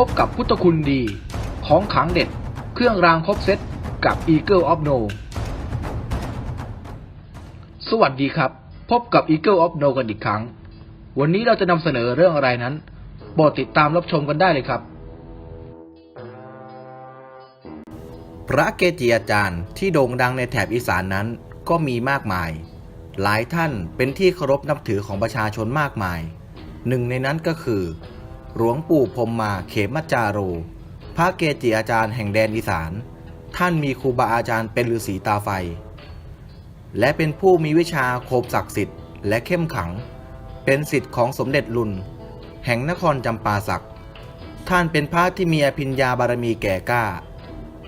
พบกับพุทธคุณดี ของขังเด็ด เครื่องรางครบเซตกับ Eagle of No สวัสดีครับ พบกับ Eagle of No กันอีกครั้ง วันนี้เราจะนำเสนอเรื่องอะไรนั้นโปรดติดตามรับชมกันได้เลยครับ พระเกจิอาจารย์ที่โด่งดังในแถบอีสานนั้นก็มีมากมาย หลายท่านเป็นที่เคารพนับถือของประชาชนมากมาย หนึ่งในนั้นก็คือ หลวงปู่พมมาเขมจาโร พระเกจิอาจารย์แห่งแดนอีสาน ท่านมีครูบาอาจารย์เป็นฤาษีตาไฟ และเป็นผู้มีวิชาโคมศักดิ์สิทธิ์และเข้มขัง เป็นสิทธิ์ของสมเด็จลุน แห่งนครจำปาสัก ท่านเป็นพระที่มีอภิญญาบารมีแก่กล้า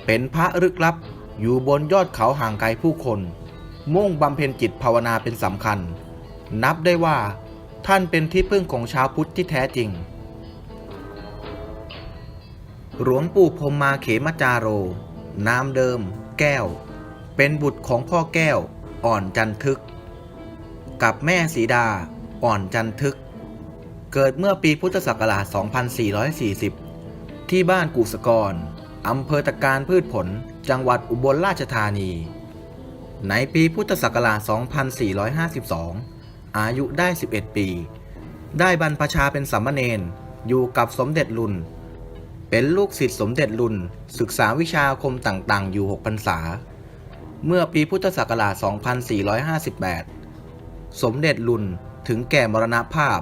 เป็นพระลึกลับอยู่บนยอดเขาห่างไกลผู้คน มุ่งบำเพ็ญจิตภาวนาเป็นสำคัญ นับได้ว่า ท่านเป็นที่พึ่งของชาวพุทธที่แท้จริง หลวงปู่พมมาเขมจาโร นามเดิม แก้ว เป็นบุตรของพ่อแก้ว อ่อนจันทึก กับแม่สีดา อ่อนจันทึก เกิดเมื่อปีพุทธศักราช 2440 ที่บ้านกุสกร อำเภอตะการพืชผล จังหวัดอุบลราชธานี ในปีพุทธศักราช 2452 อายุได้ 11 ปี ได้บรรพชาเป็นสัมมเนนอยู่กับสมเด็จลุน เป็นลูกศิษย์สมเด็จลุนศึกษาวิชาคมต่างๆ อยู่ 6 พรรษา เมื่อปีพุทธศักราช 2458 สมเด็จลุนถึงแก่มรณภาพ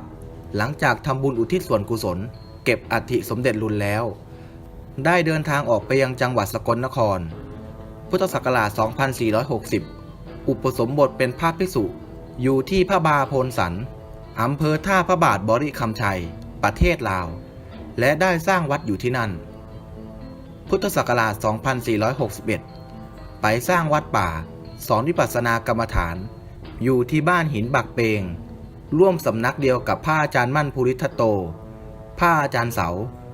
หลังจากทำบุญอุทิศส่วนกุศล เก็บอัฐิสมเด็จลุนแล้ว ได้เดินทางออกไปยังจังหวัดสกลนคร พุทธศักราช 2460 อุปสมบทเป็นพระภิกษุอยู่ที่พระบาโพนสันอำเภอท่าพระบาทบริคำชัย ประเทศลาว และได้สร้างวัดอยู่ที่นั่น พุทธศักราช 2461 ไปสร้างวัดป่า สอนวิปัสสนากรรมฐาน อยู่ที่บ้านหินบักเปง ร่วมสำนักเดียวกับพระอาจารย์มั่นภูริทัตโตพระอาจารย์เสา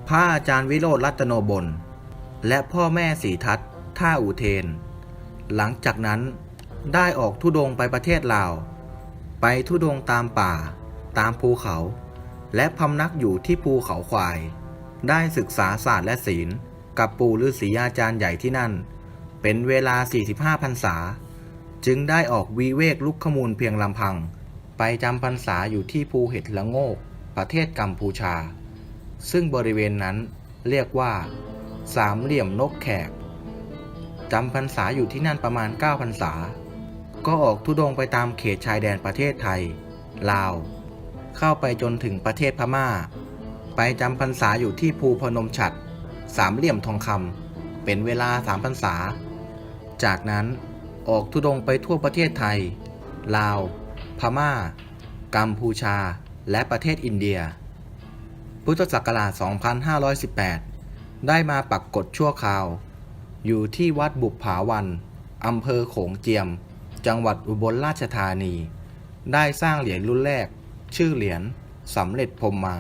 พระอาจารย์วิโรธรัตโนบล และพ่อแม่สีทัศท่าอุเทน หลังจากนั้นได้ออกทุดงค์ไปประเทศลาว ไปทุดงค์ตามป่า ตามภูเขา และพำนักอยู่ที่ภูเขาควาย ได้ศึกษาศาสตร์และศีล กับปู่ฤาษีอาจารย์ใหญ่ที่นั่น เป็นเวลา 45พรรษา จึงได้ออกวีเวกลุกขมูลเพียงลำพัง ไปจำพรรษาอยู่ที่ภูเห็ดละโงก ประเทศกัมพูชา ซึ่งบริเวณนั้นเรียกว่า สามเหลี่ยมนกแขกจำพรรษาอยู่ที่นั่นประมาณ9พรรษา ก็ออกทุดงไปตามเขตชายแดนประเทศไทย ลาว เข้าไปจนถึงประเทศพม่า ไปจำพรรษาอยู่ที่ภูพนมฉัตรสามเหลี่ยมทองคำเป็นเวลาสามพรรษา จากนั้นออกทุดงไปทั่วประเทศไทย ลาว พม่า กัมพูชา และประเทศอินเดีย พุทธศักราช 2518 ได้มาปักกฎชั่วคราว อยู่ที่วัดบุปผาวันอำเภอโขงเจียม จังหวัดอุบลราชธานี ได้สร้างเหรียญรุ่นแรก ชื่อเหรียญสำเร็จพรมมา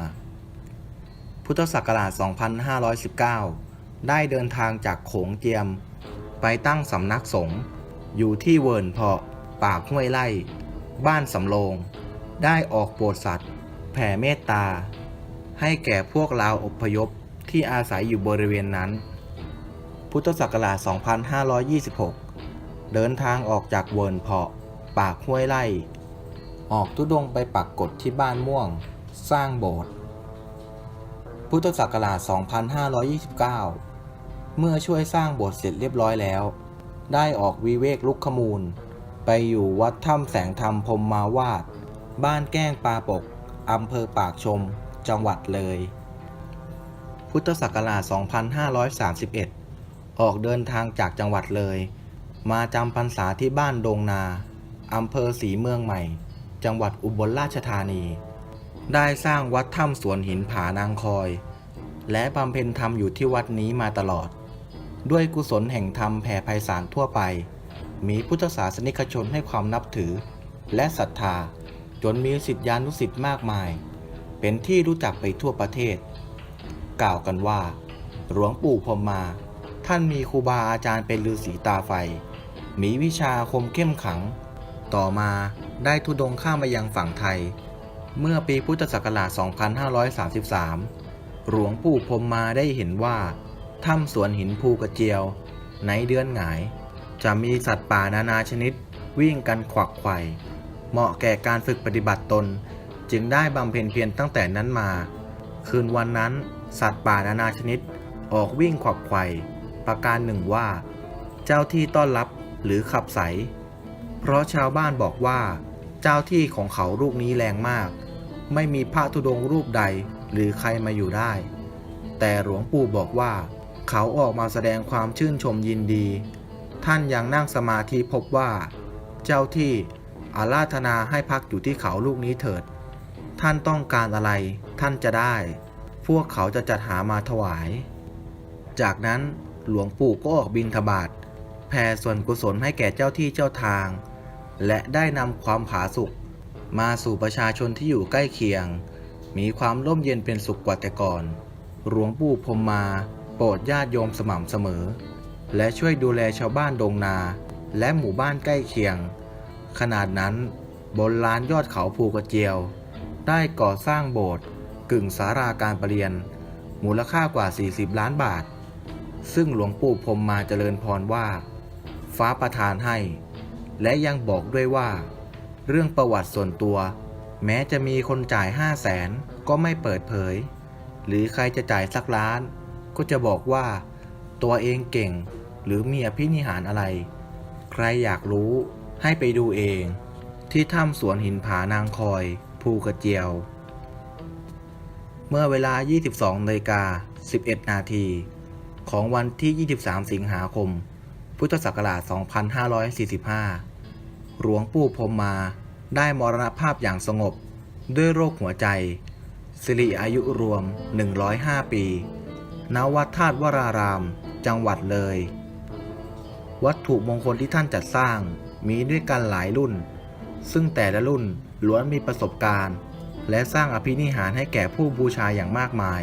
พุทธศักราช 2519 ได้เดินทางจากโขงเจียม ไปตั้งสำนักสงฆ์อยู่ที่เวิร์นเพาะปากห้วยไล่ บ้านสำโรง ได้ออกโปรดสัตว์ แผ่เมตตา ให้แก่พวกลาวอพยพที่อาศัยอยู่บริเวณนั้น พุทธศักราช 2526 เดินทางออกจากเวิร์นเพาะปากห้วยไล่ ออกทุดงไปปักกฎที่บ้านม่วง สร้างโบสถ์พุทธศักราช 2529 เมื่อช่วยสร้างโบสถ์เสร็จเรียบร้อยแล้ว ได้ออกวิเวกลุกขมูล ไปอยู่วัดถ้ำแสงธรรมพรมมาวาด บ้านแก้งปาปกอำเภอปากชม จังหวัดเลย พุทธศักราช 2531 ออกเดินทางจากจังหวัดเลย มาจำพรรษาที่บ้านดงนาอำเภอศรีเมืองใหม่ จังหวัดอุบลราชธานี ได้สร้างวัดถ้ำสวนหินผานางคอย และบำเพ็ญธรรมอยู่ที่วัดนี้มาตลอด ด้วยกุศลแห่งธรรมแผ่ไพศาลทั่วไป มีพุทธศาสนิกชนให้ความนับถือ และศรัทธาจนมีสิทธิานุสิทธิ์มากมาย เป็นที่รู้จักไปทั่วประเทศ กล่าวกันว่า หลวงปู่พรมมา ท่านมีครูบาอาจารย์เป็นฤาษีตาไฟ มีวิชาอาคมเข้มขัง ต่อมาได้ทุดงข้ามมายังฝั่งไทย เมื่อปีพุทธศักราช 2533 หลวงปู่พรมมาได้เห็นว่า ถ้ำสวนหินภูกระเจียว ในเดือนหงาย จะมีสัตว์ป่านานาชนิดวิ่งกันขวักไขว่เหมาะแก่การฝึกปฏิบัติตน จึงได้บำเพ็ญเพียรตั้งแต่นั้นมา คืนวันนั้น สัตว์ป่านานาชนิดออกวิ่งขวักไขว่ประการหนึ่งว่า เจ้าที่ต้อนรับหรือขับใส เพราะชาวบ้านบอกว่า เจ้าที่ของเขาลูกนี้แรงมาก ไม่มีพระธุดงรูปใดหรือใครมาอยู่ได้ แต่หลวงปู่บอกว่า เขาออกมาแสดงความชื่นชมยินดี ท่านยังนั่งสมาธิพบว่า เจ้าที่อาราธนาให้พักอยู่ที่เขาลูกนี้เถิด ท่านต้องการอะไรท่านจะได้ พวกเขาจะจัดหามาถวาย จากนั้นหลวงปู่ก็ออกบินทบาทแผ่ส่วนกุศลให้แก่เจ้าที่เจ้าทาง และได้นำความผาสุกมาสู่ประชาชนที่อยู่ใกล้เคียง มีความร่มเย็นเป็นสุขกว่าแต่ก่อน หลวงปู่พรมมาโปรดญาติโยมสม่ำเสมอ และช่วยดูแลชาวบ้านดงนา และหมู่บ้านใกล้เคียง ขนาดนั้นบนลานยอดเขาภูกระเจียว ได้ก่อสร้างโบสถ์กึ่งสาราการประเรียน มูลค่ากว่า 40 ล้านบาท ซึ่งหลวงปู่พรมมาเจริญพรว่า ฟ้าประทานให้ และยังบอกด้วยว่า เรื่องประวัติส่วนตัว แม้จะมีคนจ่ายห้าแสนก็ไม่เปิดเผย หรือใครจะจ่ายสักล้าน ก็จะบอกว่า ตัวเองเก่ง หรือมีอภินิหารอะไร ใครอยากรู้ให้ไปดูเอง ที่ถ้ำสวนหินผานางคอย ภูกระเจียว เมื่อเวลา 22นาฬิกา11 นาทีของวันที่ 23 สิงหาคม พุทธศักราช 2545 หลวงปู่พรมมาได้มรณภาพอย่างสงบ ด้วยโรคหัวใจ สิริอายุรวม 105 ปี ณ วัดธาตุวราราม จังหวัดเลย วัตถุมงคลที่ท่านจัดสร้างมีด้วยกันหลายรุ่น ซึ่งแต่ละรุ่นล้วนมีประสบการณ์ และสร้างอภินิหารให้แก่ผู้บูชาอย่างมากมาย